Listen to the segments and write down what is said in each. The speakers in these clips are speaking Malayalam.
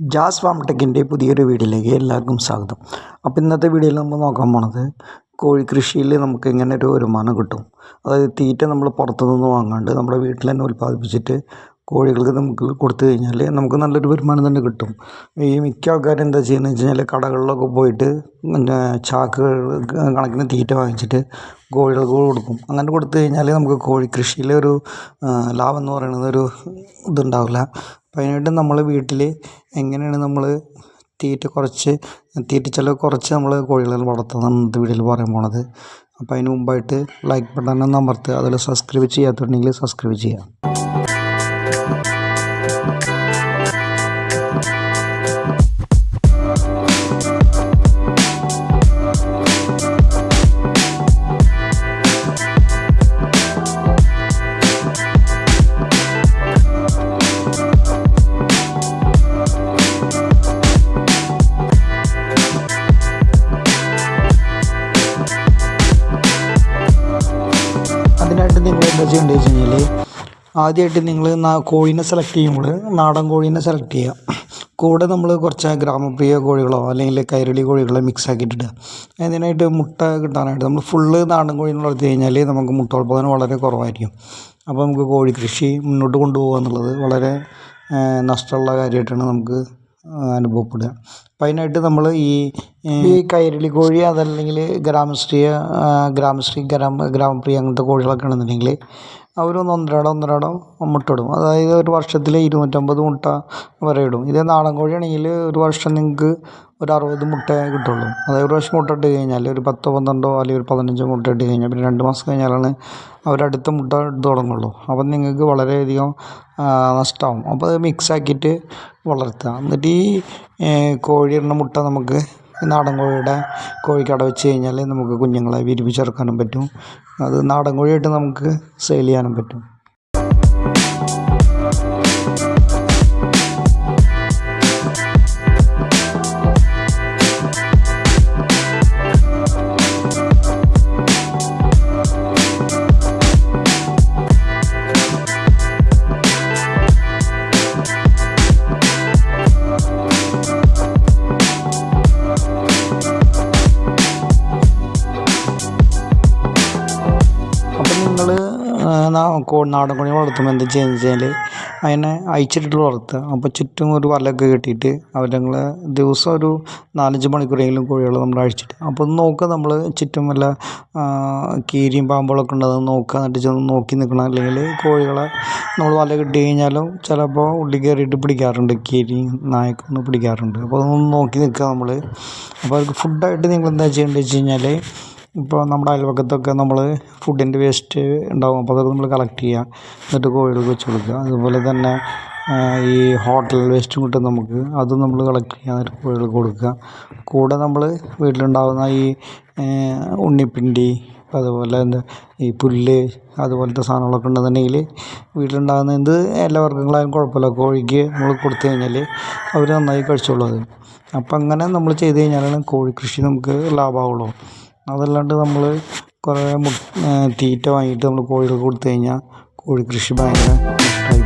ജാസ് ഫാം ടെക്കിന്റെ പുതിയൊരു വീഡിയോയിലേക്ക് എല്ലാവർക്കും സ്വാഗതം. അപ്പോൾ ഇന്നത്തെ വീഡിയോയിൽ നമ്മൾ നോക്കാൻ പോണത് കോഴി കൃഷിയിൽ നമുക്ക് ഇങ്ങനെ ഒരു വരുമാനം കിട്ടും. അതായത് തീറ്റ നമ്മൾ പുറത്തുനിന്ന് വാങ്ങാണ്ട് നമ്മുടെ വീട്ടിൽ തന്നെ ഉൽപ്പാദിപ്പിച്ചിട്ട് കോഴികൾക്ക് നമുക്ക് കൊടുത്തു കഴിഞ്ഞാൽ നമുക്ക് നല്ലൊരു വരുമാനം തന്നെ കിട്ടും. ഈ മിക്ക ആൾക്കാരും എന്താ ചെയ്യുന്നത് വെച്ച് കഴിഞ്ഞാൽ കടകളിലൊക്കെ പോയിട്ട് പിന്നെ ചാക്കുകൾ കണക്കിന് തീറ്റ വാങ്ങിച്ചിട്ട് കോഴികൾക്ക് കൊടുക്കും. അങ്ങനെ കൊടുത്തു കഴിഞ്ഞാൽ നമുക്ക് കോഴി കൃഷിയിലെ ഒരു ലാഭം എന്ന് പറയുന്നത് ഒരു ഇതുണ്ടാവില്ല. അപ്പം അതിനായിട്ട് നമ്മൾ വീട്ടിൽ എങ്ങനെയാണ് നമ്മൾ തീറ്റ കുറച്ച് തീറ്റ ചിലവ് കുറച്ച് നമ്മൾ കോഴികളെ വളർത്തുന്നതാണ് ഇന്നത്തെ വീഡിയോയിൽ പറയാൻ പോണത്. അപ്പോൾ അതിന് മുമ്പായിട്ട് ലൈക്ക് ബട്ടൺ ഒന്ന് അമർത്തുക. അതിൽ സബ്സ്ക്രൈബ് ചെയ്യാത്തുണ്ടെങ്കിൽ സബ്സ്ക്രൈബ് ചെയ്യുക. എന്താ ചെയ്യേണ്ടത് വെച്ച് കഴിഞ്ഞാൽ ആദ്യമായിട്ട് നിങ്ങൾ കോഴീനെ സെലക്ട് ചെയ്യുമ്പോൾ നാടൻ കോഴീനെ സെലക്ട് ചെയ്യുക. കൂടെ നമ്മൾ കുറച്ച് ഗ്രാമപ്രിയ കോഴികളോ അല്ലെങ്കിൽ കൈരളി കോഴികളോ മിക്സ് ആക്കിയിട്ടിടുക. അതിനായിട്ട് മുട്ട കിട്ടാനായിട്ട് നമ്മൾ ഫുള്ള് നാടൻ കോഴീനെ വളർത്തി കഴിഞ്ഞാൽ നമുക്ക് മുട്ട ഉൽപ്പാദനം വളരെ കുറവായിരിക്കും. അപ്പോൾ നമുക്ക് കോഴി കൃഷി മുന്നോട്ട് കൊണ്ടുപോകുക എന്നുള്ളത് വളരെ നഷ്ടമുള്ള കാര്യമായിട്ടാണ് നമുക്ക് അനുഭവപ്പെടുക. അപ്പം അതിനായിട്ട് നമ്മൾ ഈ ഈ കൈരളി കോഴി അതല്ലെങ്കിൽ ഗ്രാമശ്രീ ഗ്രാമശ്രീ ഗ്രാമ ഗ്രാമപ്രിയ അങ്ങനത്തെ കോഴികളൊക്കെ ആണെന്നുണ്ടെങ്കിൽ അവരൊന്ന് ഒന്നരാടം ഒന്നരാടം മുട്ട ഇടും അതായത് ഒരു വർഷത്തിൽ ഇരുന്നൂറ്റമ്പത് മുട്ട വരെ ഇടും. ഇതേ നാടൻ കോഴിയാണെങ്കിൽ ഒരു വർഷം നിങ്ങൾക്ക് ഒരു അറുപത് മുട്ട കിട്ടുള്ളൂ. അതായത് ഒരു വർഷം മുട്ട ഇട്ട് കഴിഞ്ഞാൽ ഒരു പത്തോ പന്ത്രണ്ടോ അല്ലെങ്കിൽ ഒരു പതിനഞ്ചോ മുട്ട ഇട്ട് കഴിഞ്ഞാൽ പിന്നെ രണ്ട് മാസം കഴിഞ്ഞാലാണ് അവരടുത്ത മുട്ട ഇട്ട് തുടങ്ങുള്ളൂ. അപ്പം നിങ്ങൾക്ക് വളരെയധികം നഷ്ടമാവും അപ്പോൾ അത് മിക്സ് ആക്കിയിട്ട് വളർത്തുക എന്നിട്ട് ഈ കോഴിയിടുന്ന മുട്ട നമുക്ക് നാടൻ കോഴിയുടെ കോഴിക്കട വെച്ച് കഴിഞ്ഞാൽ നമുക്ക് കുഞ്ഞുങ്ങളെ വിരിയിപ്പിച്ചെടുക്കാനും പറ്റും. അത് നാടൻ കോഴിയായിട്ട് നമുക്ക് സെയിൽ ചെയ്യാനും പറ്റും. നാടൻ കോഴി വളർത്തുമ്പോൾ എന്താ ചെയ്യുന്നത് വെച്ചാൽ അതിനെ അയച്ചിട്ടിട്ട് വളർത്തുക. അപ്പോൾ ചുറ്റും ഒരു വലയൊക്കെ കെട്ടിയിട്ട് അവരങ്ങളെ ദിവസം ഒരു നാലഞ്ച് മണിക്കൂറെങ്കിലും കോഴികളെ നമ്മൾ അഴിച്ചിട്ട് അപ്പോൾ ഒന്ന് നോക്കുക നമ്മൾ ചുറ്റും വല്ല കീരിയും പാമ്പുകളൊക്കെ ഉണ്ട് അത് നോക്കുക. എന്നിട്ട് ചെന്ന് നോക്കി നിൽക്കണം. അല്ലെങ്കിൽ കോഴികളെ നമ്മൾ വല കെട്ടി കഴിഞ്ഞാലും ചിലപ്പോൾ ഉള്ളി കയറിയിട്ട് പിടിക്കാറുണ്ട്. നായൊക്കെ ഒന്ന് പിടിക്കാറുണ്ട്. അപ്പോൾ അതൊന്ന് നോക്കി നിൽക്കുക നമ്മൾ അപ്പോൾ അവർക്ക് ഫുഡായിട്ട് നിങ്ങൾ എന്താ ചെയ്യേണ്ടത് വെച്ച് കഴിഞ്ഞാൽ ഇപ്പോൾ നമ്മുടെ അയൽവക്കത്തൊക്കെ നമ്മൾ ഫുഡിന്റെ വേസ്റ്റ് ഉണ്ടാകും അപ്പോൾ അതൊക്കെ നമ്മൾ കളക്ട് ചെയ്യുക എന്നിട്ട് കോഴികൾക്ക് വെച്ച് കൊടുക്കുക. അതുപോലെ തന്നെ ഈ ഹോട്ടൽ വേസ്റ്റും കിട്ടും നമുക്ക്. അതും നമ്മൾ കളക്ട് ചെയ്യുക എന്നിട്ട് കോഴികൾക്ക് കൊടുക്കുക. കൂടെ നമ്മൾ വീട്ടിലുണ്ടാകുന്ന ഈ ഉണ്ണിപ്പിണ്ടി അതുപോലെ എന്താ ഈ പുല്ല് അതുപോലത്തെ സാധനങ്ങളൊക്കെ ഉണ്ടെന്നുണ്ടെങ്കിൽ വീട്ടിലുണ്ടാകുന്ന എന്ത് എല്ലാ വർഗങ്ങളായാലും കുഴപ്പമില്ല. കോഴിക്ക് നമ്മൾ കൊടുത്തു കഴിഞ്ഞാൽ അവർ നന്നായി കഴിച്ചോളും അത്. അപ്പം അങ്ങനെ നമ്മൾ ചെയ്ത് കഴിഞ്ഞാലാണ് കോഴി കൃഷി നമുക്ക് ലാഭമാവുള്ളൂ അതല്ലാണ്ട് നമ്മൾ കുറേ മു തീറ്റ വാങ്ങിയിട്ട് നമ്മൾ കോഴികൾക്ക് കൊടുത്തു കഴിഞ്ഞാൽ കോഴി കൃഷി ഭയങ്കര നഷ്ടമായി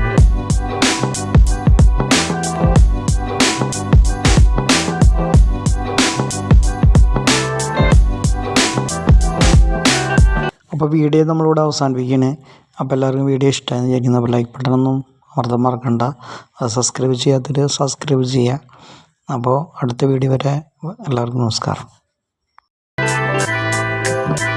അപ്പോൾ വീഡിയോ നമ്മളിവിടെ അവസാനിപ്പിക്കുകയാണ്. അപ്പോൾ എല്ലാവർക്കും വീഡിയോ ഇഷ്ടമായെന്ന് വിചാരിക്കുന്നു. അപ്പോൾ ലൈക്ക് ബട്ടണൊന്നും അർത്ഥം മറക്കണ്ട. അത് സബ്സ്ക്രൈബ് ചെയ്യാത്തവർ സബ്സ്ക്രൈബ് ചെയ്യുക അപ്പോൾ അടുത്ത വീഡിയോ വരെ എല്ലാവർക്കും നമസ്കാരം. Thank you.